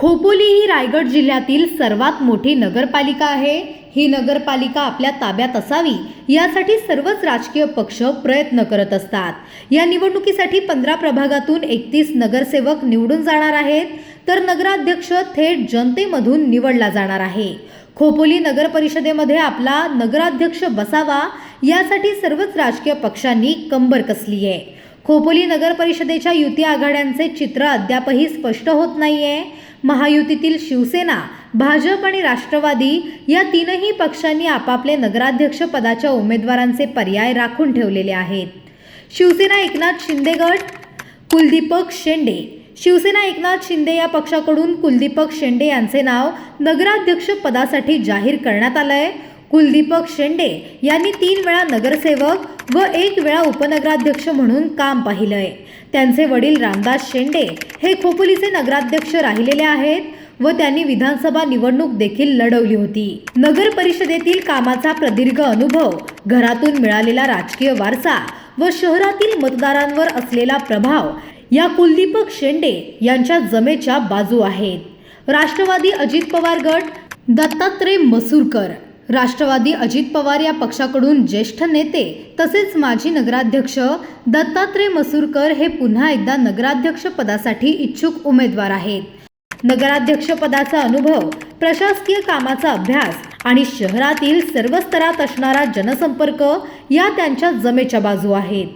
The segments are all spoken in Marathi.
खोपोली ही रायगड जिल्ह्यातील सर्वात मोठी नगरपालिका आहे. ही नगरपालिका आपल्या ताब्यात असावी यासाठी सर्वच राजकीय पक्ष प्रयत्न करत असतात. या निवडणुकीसाठी पंधरा प्रभागातून एकतीस नगरसेवक निवडून जाणार आहेत. तर नगराध्यक्ष थेट जनतेमधून निवडला जाणार आहे. खोपोली नगर परिषदेमध्ये आपला नगराध्यक्ष बसावा यासाठी सर्वच राजकीय पक्षांनी कंबर कसली आहे. खोपोली नगर परिषदेच्या युती आघाड्यांचे चित्र अद्यापही स्पष्ट होत नाहीये. महायुतीतील शिवसेना भाजप आणि राष्ट्रवादी या तीनही पक्षांनी आपापले नगराध्यक्ष पदाच्या उमेदवारांचे पर्याय राखून ठेवलेले आहेत. शिवसेना एकनाथ शिंदे गट कुलदीपक शेंडे. शिवसेना एकनाथ शिंदे या पक्षाकडून कुलदीपक शेंडे यांचे नाव नगराध्यक्ष पदासाठी जाहीर करण्यात आलं आहे कुलदीपक शेंडे यांनी तीन वेळा नगरसेवक व एक वेळा उपनगराध्यक्ष म्हणून काम पाहिलं आहे त्यांचे वडील रामदास शेंडे हे खोपोलीचे नगराध्यक्ष राहिलेले आहेत व त्यांनी विधानसभा निवडणूक देखील लढवली होती. नगर परिषदेतील कामाचा प्रदीर्घ अनुभव घरातून मिळालेला राजकीय वारसा व शहरातील मतदारांवर असलेला प्रभाव या कुलदीपक शेंडे यांच्या जमेच्या बाजू आहेत. राष्ट्रवादी अजित पवार गट दत्तात्रय मसूरकर राष्ट्रवादी अजित पवार या पक्षाकडून ज्येष्ठ नेते तसेच माजी नगराध्यक्ष दत्तात्रय मसूरकर हे पुन्हा एकदा नगराध्यक्ष पदासाठी इच्छुक उमेदवार आहेत. नगराध्यक्ष पदाचा अनुभव प्रशासकीय कामाचा अभ्यास आणि शहरातील सर्व स्तरात असणारा जनसंपर्क या त्यांच्या जमेच्या बाजू आहेत.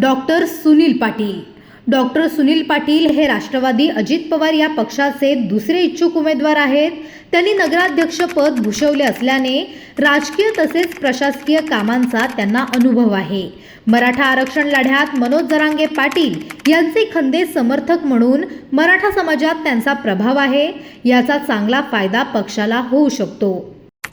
डॉक्टर सुनील पाटील डॉक्टर सुनील पाटील हे राष्ट्रवादी अजित पवार या पक्षाचे दुसरे इच्छुक उमेदवार आहेत. त्यांनी नगराध्यक्षपद भूषवले असल्याने राजकीय तसेच प्रशासकीय कामांचा त्यांना अनुभव आहे. मराठा आरक्षण लढ्यात मनोज जरांगे पाटील यांचे खंदे समर्थक म्हणून मराठा समाजात त्यांचा प्रभाव आहे. याचा चांगला फायदा पक्षाला होऊ शकतो.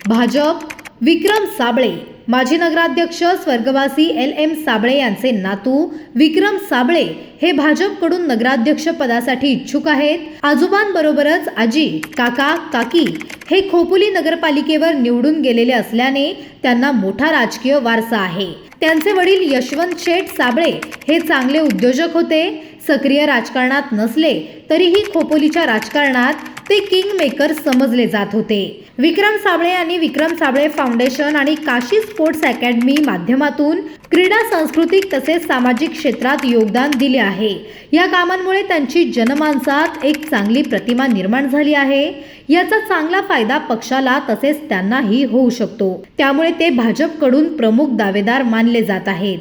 भाजप विक्रम साबळे. माजी नगराध्यक्ष स्वर्गवासी एल एम साबळे यांचे नातू विक्रम साबळे हे भाजपकडून नगराध्यक्ष पदासाठी इच्छुक आहेत. आजोबांबरोबरच आजी काका काकी हे खोपोली नगरपालिकेवर निवडून गेलेले असल्याने त्यांना मोठा राजकीय वारसा आहे. त्यांचे वडील यशवंत शेठ साबळे हे चांगले उद्योजक होते. सक्रिय राजकारणात नसले तरीही खोपोलीच्या राजकारणात ते किंग मेकर समजले जात होते. विक्रम साबळे यांनी विक्रम साबळे फाउंडेशन आणि काशी स्पोर्ट्स अकॅडमी माध्यमातून क्रीडा सांस्कृतिक तसेच सामाजिक क्षेत्रात योगदान दिले आहे. या कामांमुळे त्यांची जनमानसात एक चांगली प्रतिमा निर्माण झाली आहे. याचा चांगला फायदा पक्षाला तसेच त्यांनाही होऊ शकतो. त्यामुळे ते भाजपकडून प्रमुख दावेदार मानले जात आहेत.